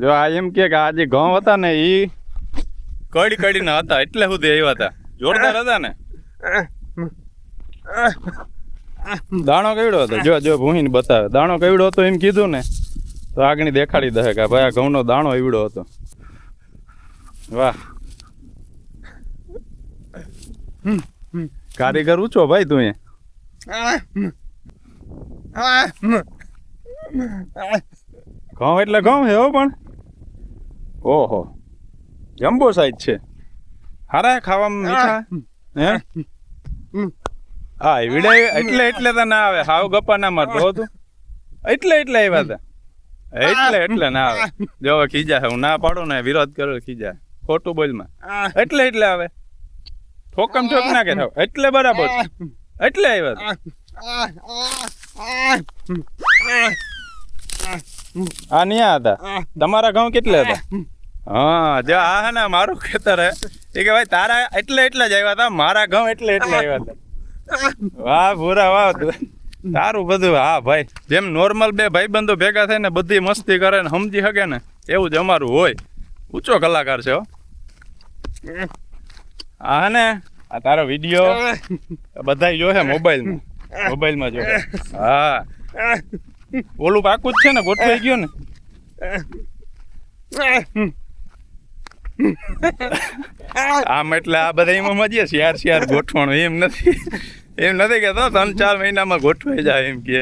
જો આ એમ કે આજે ઘઉં હતા ને એ કડી કડીના હતા એટલે સુધી આવ્યા હતા. જોરદાર હતા ને. દાણો કેવડો હતો? જો જો ભૂહીને બતાવે. દાણો કેવડો હતો એમ કીધું ને તો આગળ દેખાડી દે કે ભાઈ આ ઘઉંનો દાણો એવડો હતો. વાહ. કારીગર ઊંચો ભાઈ તું એ ઘઉં એટલે ઘઉં હે હો પણ. ઓહો. જમ્બો સાઈઝ છે. હારા ખાવામાં મીઠા? હે? હા વિડા એટલે એટલે તો ના આવે. હાવ ગપ્પા ના મારતો તું. એટલે એટલે આવ્યા હતા એટલે એટલે ના આવે. જો હવે ખીજા હું ના પાડો ને વિરોધ કરો ખીજા. ખોટું બોલમાં. એટલે એટલે આવે. ઠોકમ ઠોક ના કે એટલે બરાબર એટલે આવ્યા આ ન્યા હતા. તમારા ઘઉં કેટલા હતા? હા, જો આ ને મારું ખેતર હે. એ કે ભાઈ, તારા એટલે એટલે જ આવ્યા હતા, મારા ઘઉં એટલે એટલે આવ્યા હતા. વાહ, ભૂરા, વાહ તારું બધું, હા, ભાઈ. જેમ નોર્મલ બે ભાઈબંધો ભેગા થઈને બધી મસ્તી કરે ને સમજી શકે ને, એવું જ અમારું હોય. ઊંચો કલાકાર છે હો. હા ને આ તારો વીડિયો બધા જોશે મોબાઈલમાં. મોબાઈલમાં જોશે હા. ઓલું પાકું જ છે ને, ગોઠવાઈ ગયો ને. આમ એટલે આ બધા એમાં મજીએ શિયાર શિયાર ગોઠવણું, એમ નથી. એમ નથી કેતો, ત્રણ ચાર મહિનામાં ગોઠવાઈ જાય એમ કે.